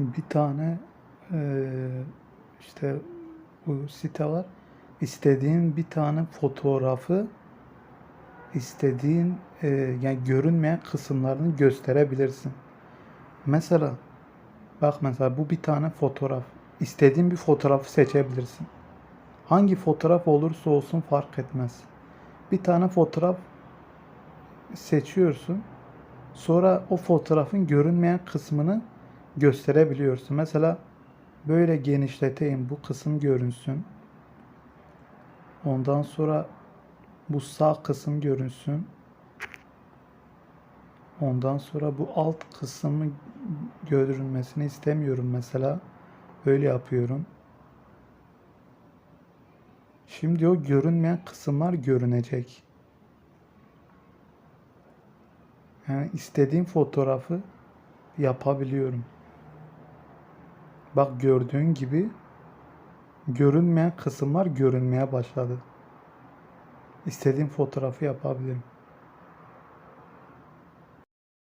bir tane eee, işte bu site var. İstediğin bir tane fotoğrafı istediğin eee, yani görünmeyen kısımlarını gösterebilirsin. Mesela bak mesela bu bir tane fotoğraf. İstediğin bir fotoğrafı seçebilirsin. Hangi fotoğraf olursa olsun fark etmez. Bir tane fotoğraf seçiyorsun. Sonra o fotoğrafın görünmeyen kısmını gösterebiliyorsun. Mesela böyle genişleteyim bu kısım görünsün. Ondan sonra bu sağ kısım görünsün. Ondan sonra bu alt kısmı görünmesini istemiyorum mesela. Öyle yapıyorum. Şimdi o görünmeyen kısımlar görünecek. Yani istediğim fotoğrafı yapabiliyorum. Bak gördüğün gibi görünmeyen kısımlar görünmeye başladı. İstediğim fotoğrafı yapabilirim.